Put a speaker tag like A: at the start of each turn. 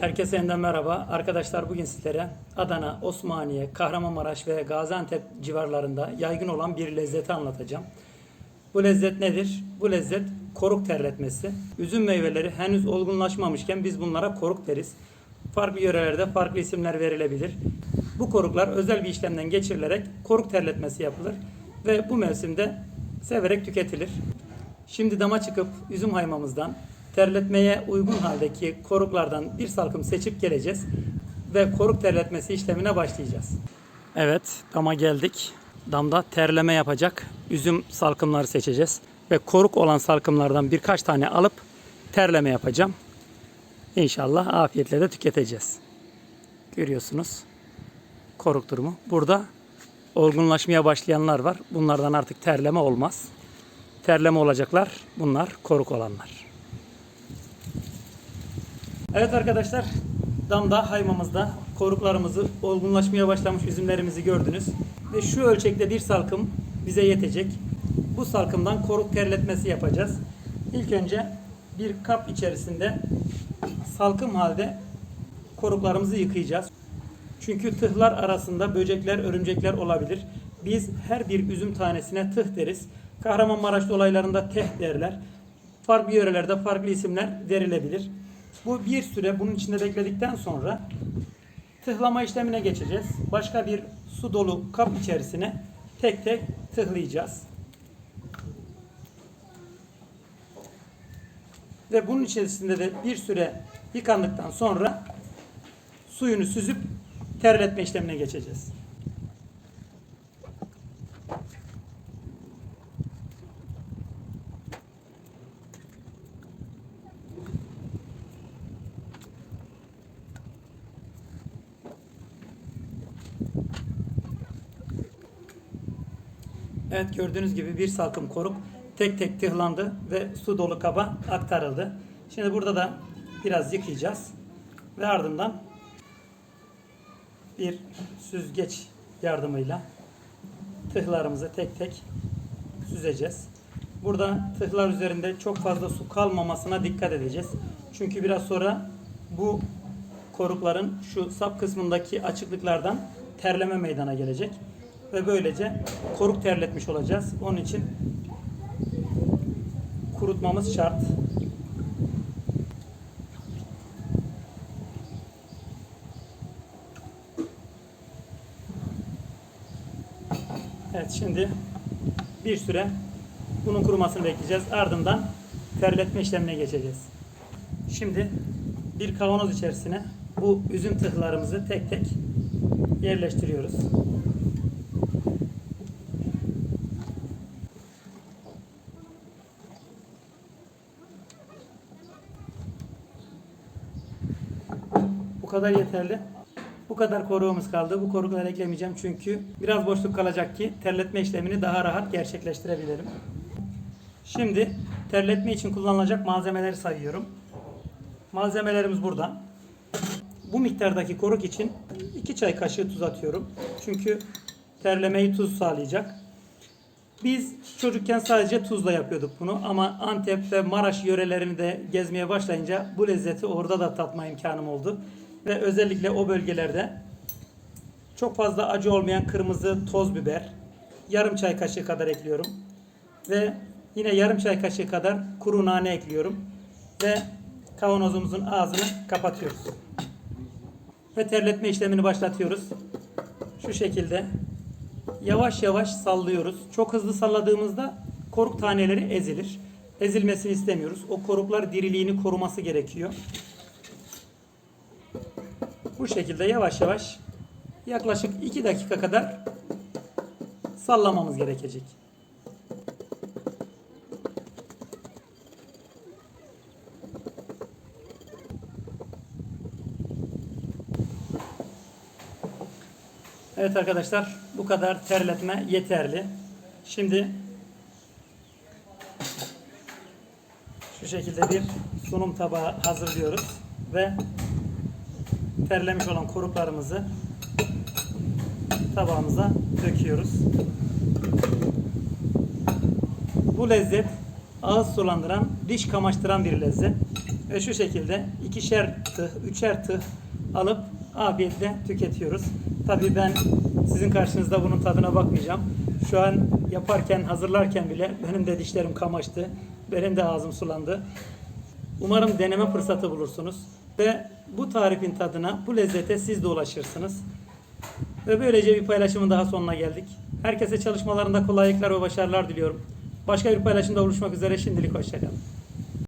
A: Herkese yeniden merhaba. Arkadaşlar bugün sizlere Adana, Osmaniye, Kahramanmaraş ve Gaziantep civarlarında yaygın olan bir lezzeti anlatacağım. Bu lezzet nedir? Bu lezzet koruk terletmesi. Üzüm meyveleri henüz olgunlaşmamışken biz bunlara koruk deriz. Farklı yörelerde farklı isimler verilebilir. Bu koruklar özel bir işlemden geçirilerek koruk terletmesi yapılır ve bu mevsimde severek tüketilir. Şimdi dama çıkıp üzüm haymamızdan terletmeye uygun haldeki koruklardan bir salkım seçip geleceğiz ve koruk terletmesi işlemine başlayacağız. Evet, dama geldik. Damda terleme yapacak üzüm salkımları seçeceğiz ve koruk olan salkımlardan birkaç tane alıp terleme yapacağım. İnşallah afiyetle de tüketeceğiz. Görüyorsunuz koruk durumu. Burada olgunlaşmaya başlayanlar var. Bunlardan artık terleme olmaz. Terleme olacaklar. Bunlar koruk olanlar. Evet arkadaşlar, damda haymamızda koruklarımızı olgunlaşmaya başlamış üzümlerimizi gördünüz. Ve şu ölçekte bir salkım bize yetecek. Bu salkımdan koruk terletmesi yapacağız. İlk önce bir kap içerisinde salkım halde koruklarımızı yıkayacağız. Çünkü tıhlar arasında böcekler, örümcekler olabilir. Biz her bir üzüm tanesine tıh deriz. Kahramanmaraş olaylarında teh derler. Farklı yörelerde farklı isimler verilebilir. Bu bir süre bunun içinde bekledikten sonra tıhlama işlemine geçeceğiz. Başka bir su dolu kap içerisine tek tek tıhlayacağız. Ve bunun içerisinde de bir süre yıkandıktan sonra suyunu süzüp terletme işlemine geçeceğiz. Evet gördüğünüz gibi bir salkım koruk tek tek tıhlandı ve su dolu kaba aktarıldı. Şimdi burada da biraz yıkayacağız ve ardından bir süzgeç yardımıyla tıhlarımızı tek tek süzeceğiz. Burada tıhlar üzerinde çok fazla su kalmamasına dikkat edeceğiz. Çünkü biraz sonra bu korukların şu sap kısmındaki açıklıklardan terleme meydana gelecek. Ve böylece koruk terletmiş olacağız. Onun için kurutmamız şart. Evet şimdi bir süre bunun kurumasını bekleyeceğiz. Ardından terletme işlemine geçeceğiz. Şimdi bir kavanoz içerisine bu üzüm tıhlarımızı tek tek yerleştiriyoruz. Kadar yeterli. Bu kadar koruğumuz kaldı. Bu korukları eklemeyeceğim çünkü biraz boşluk kalacak ki terletme işlemini daha rahat gerçekleştirebilirim. Şimdi terletme için kullanılacak malzemeleri sayıyorum. Malzemelerimiz burada. Bu miktardaki koruk için 2 çay kaşığı tuz atıyorum. Çünkü terlemeyi tuz sağlayacak. Biz çocukken sadece tuzla yapıyorduk bunu ama Antep ve Maraş yörelerini de gezmeye başlayınca bu lezzeti orada da tatma imkanım oldu. Ve özellikle o bölgelerde çok fazla acı olmayan kırmızı toz biber yarım çay kaşığı kadar ekliyorum. Ve yine yarım çay kaşığı kadar kuru nane ekliyorum. Ve kavanozumuzun ağzını kapatıyoruz. Ve terletme işlemini başlatıyoruz. Şu şekilde yavaş yavaş sallıyoruz. Çok hızlı salladığımızda koruk taneleri ezilir. Ezilmesini istemiyoruz. O koruklar diriliğini koruması gerekiyor. Bu şekilde yavaş yavaş yaklaşık 2 dakika kadar sallamamız gerekecek. Evet arkadaşlar bu kadar terletme yeterli. Şimdi şu şekilde bir sunum tabağı hazırlıyoruz ve terlemiş olan koruklarımızı tabağımıza döküyoruz. Bu lezzet ağız sulandıran, diş kamaştıran bir lezzet. Ve şu şekilde ikişer tığ, üçer tığ alıp afiyetle tüketiyoruz. Tabii ben sizin karşınızda bunun tadına bakmayacağım. Şu an yaparken, hazırlarken bile benim de dişlerim kamaştı. Benim de ağzım sulandı. Umarım deneme fırsatı bulursunuz. Ve bu tarifin tadına, bu lezzete siz de ulaşırsınız. Ve böylece bir paylaşımın daha sonuna geldik. Herkese çalışmalarında kolaylıklar ve başarılar diliyorum. Başka bir paylaşımda buluşmak üzere şimdilik hoşçakalın.